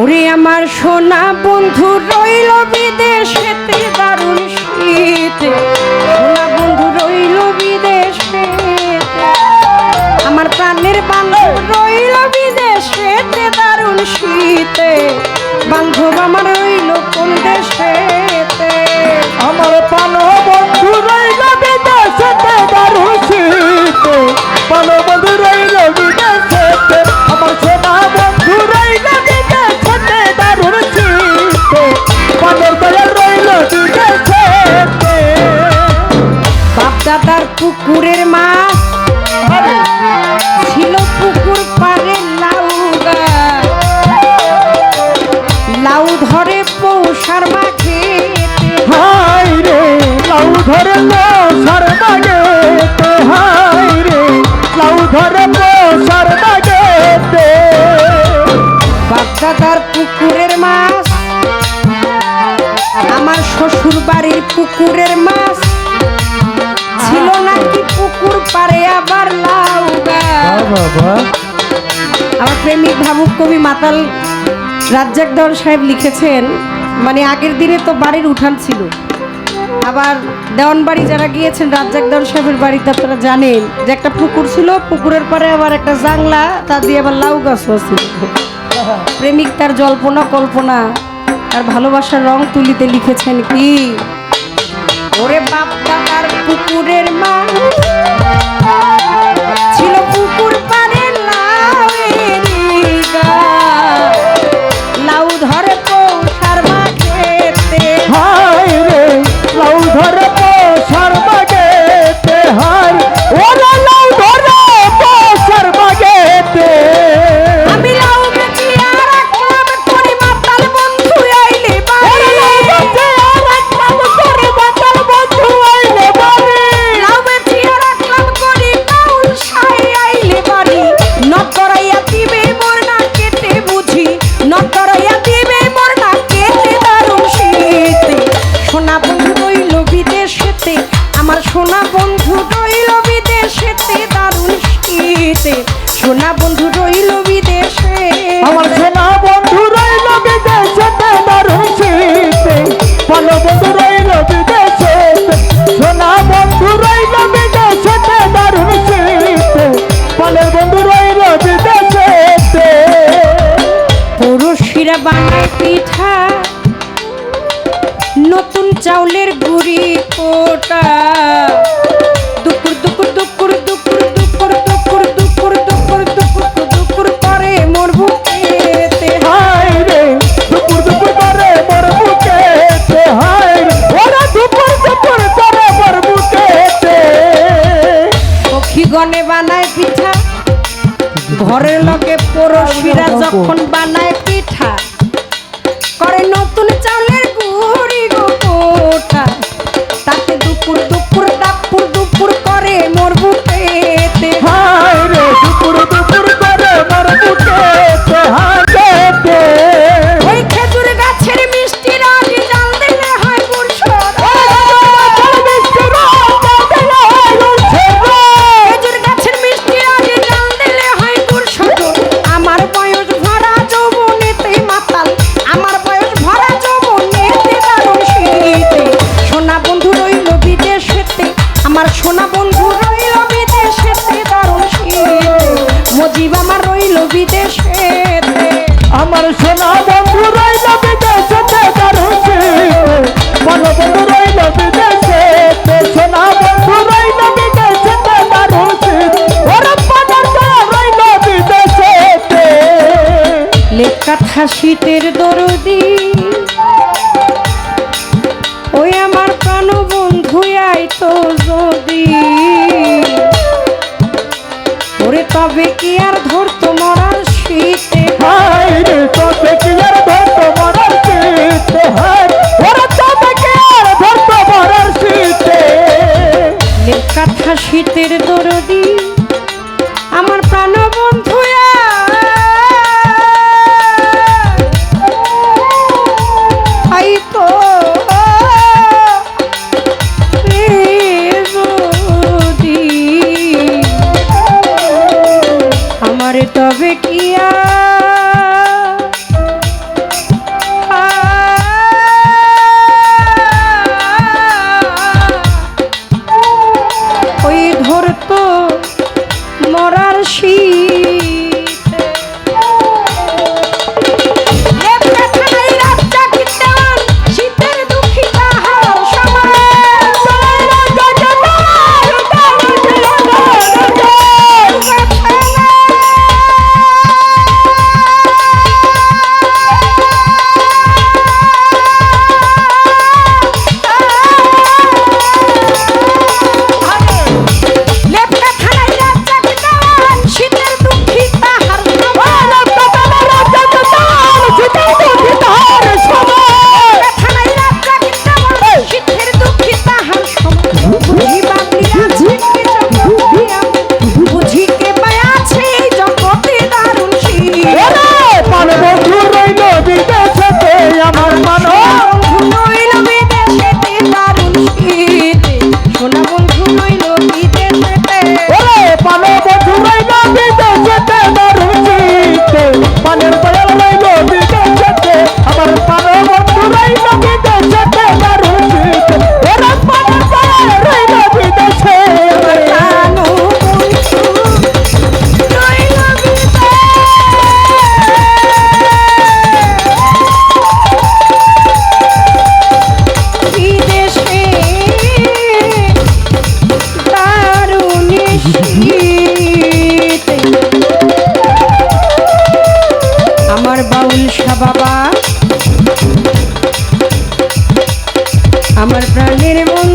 ওরে আমার সোনা বন্ধু, রইল বিদেশেতে দারুণ শীতে। সোনা বন্ধু, রইল বিদেশে। আমার প্রাণের বান্ধব রইল বিদেশেতে দারুণ শীতে। বান্ধব আমার বাবা। আমার প্রেমিক ভাবুক কবি মাতাল রাজ্জাক দেওয়ান সাহেব লিখেছেন মানে আগের দিনে তো বাড়ির উঠান ছিল। আবার দেওয়ান বাড়ি যারা গিয়েছেন রাজ্জাক দেওয়ান সাহেবের বাড়িতে আপনারা জানেন যে একটা পুকুর ছিল, পুকুরের পরে আবার একটা জাংলা তা দিয়ে আবার লাউ গাছও ছিল প্রেমিক তার জল্পনা কল্পনা আর ভালোবাসার রং তুলিতে লিখেছেন কি? সোনা বন্ধু রইল বিদেশেতে দারুণ শীতে। সোনা বন্ধু রইল বিদেশে। আমার সোনা বন্ধু রইল বিদেশেতে দারুণ শীতে। ভালো বন্ধু রইল বিদেশেতে। সোনা বন্ধু রইল বিদেশেতে দারুণ শীতে। ভালো বন্ধু রইল বিদেশেতে। পড়শিরা বানায় পিঠা নতুন চাউলের গুড়ি কোটা। বানায় পিঠা। ঘরের লোকে পড়শিরা যখন বানায় পিঠা। করে নতুন চাউলের গুড়ি। রইল বিদেশেতে। আমার সোনা বন্ধু রইল বিদেশেতে দারুণ মজিব আমার রইল আমার সোনা বন্ধু রইল বিদেশেতে দারুণ বল বন্ধু রইল বিদেশেতে সোনা বন্ধু রইল বিদেশেতে দারুণ ওরা পানার রইল আইতো যদি। ওরে তবে কি আর ধরতো মরার শীতে? হাই রে তোতে কি আমার প্রাণের বন্ধু